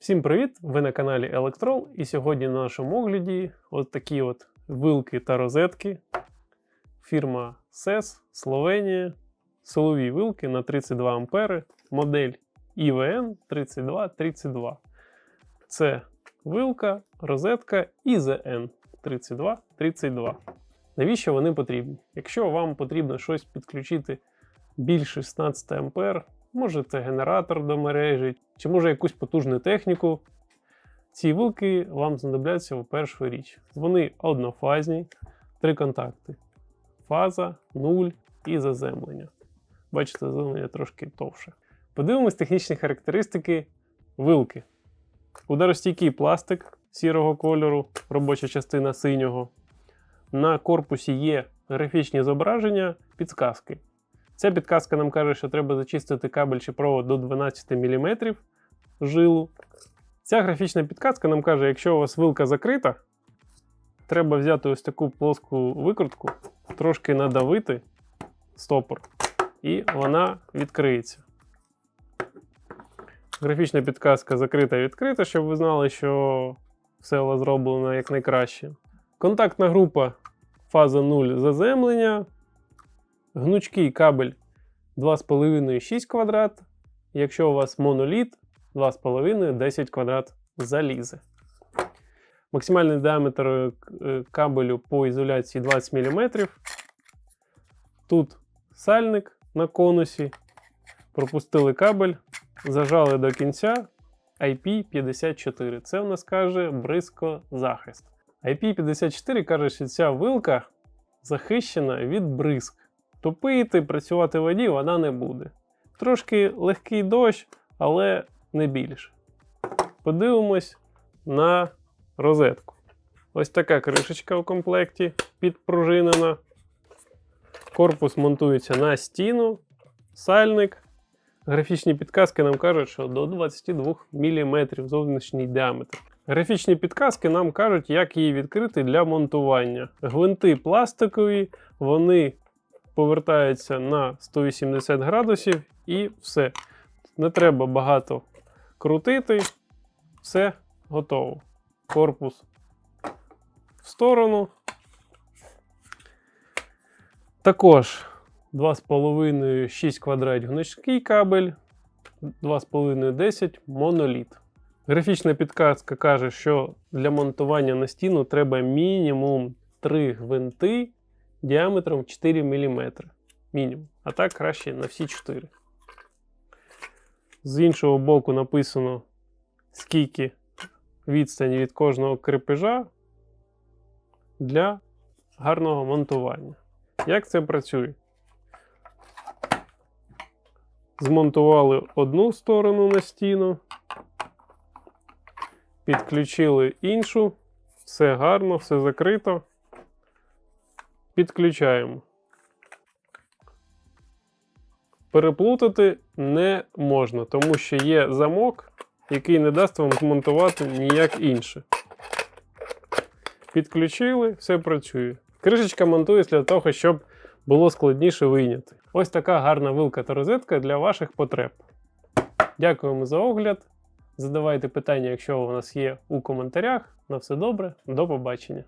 Всім привіт! Ви на каналі Electrol і сьогодні на нашому огляді от такі от вилки та розетки. Фірма SES, Словенія. Силові вилки на 32 ампери, модель IVN 3232. Це вилка, розетка IZN 3232. Навіщо вони потрібні? Якщо вам потрібно щось підключити більше 16 ампер, може це генератор до мережі, чи може якусь потужну техніку. Ці вилки вам знадобляться у першу річ. Вони однофазні, три контакти. Фаза, нуль і заземлення. Бачите, заземлення трошки товше. Подивимось технічні характеристики вилки. Ударостійкий пластик сірого кольору, робоча частина синього. На корпусі є графічні зображення, підсказки. Ця підказка нам каже, що треба зачистити кабель чи провод до 12 мм жилу. Ця графічна підказка нам каже, якщо у вас вилка закрита, треба взяти ось таку плоску викрутку, трошки надавити стопор, і вона відкриється. Графічна підказка закрита і відкрита, щоб ви знали, що все у вас зроблено якнайкраще. Контактна група фаза 0 заземлення. Гнучкий кабель 2,5-6 квадрат. Якщо у вас моноліт 2,5 10 квадрат залізе. Максимальний діаметр е, кабелю по ізоляції 20 мм. Тут сальник на конусі. Пропустили кабель, зажали до кінця IP54. Це в нас каже бризкозахист. IP54 каже, що ця вилка захищена від бризк. Топити, працювати в воді вона не буде. Трошки легкий дощ, але не більше. Подивимось на розетку. Ось така кришечка в комплекті підпружинена. Корпус монтується на стіну, сальник. Графічні підказки нам кажуть, що до 22 мм зовнішній діаметр. Графічні підказки нам кажуть, як її відкрити для монтування. Гвинти пластикові, вони повертаються на 180 градусів і все. Не треба багато крутити, все готово. Корпус в сторону. Також 2,5 6 квадрат гнучкий кабель, 2,5 10 моноліт. Графічна підказка каже, що для монтування на стіну треба мінімум 3 гвинти діаметром 4 мм. Мінімум. А так краще на всі 4. З іншого боку написано, скільки відстані від кожного крепежа для гарного монтування. Як це працює? Змонтували одну сторону на стіну, підключили іншу, все гарно, все закрито. Підключаємо. Переплутати не можна, тому що є замок, який не дасть вам змонтувати ніяк інше. Підключили, все працює. Кришечка монтується для того, щоб було складніше вийняти. Ось така гарна вилка та розетка для ваших потреб. Дякуємо за огляд. Задавайте питання, якщо у нас є у коментарях. На все добре, до побачення.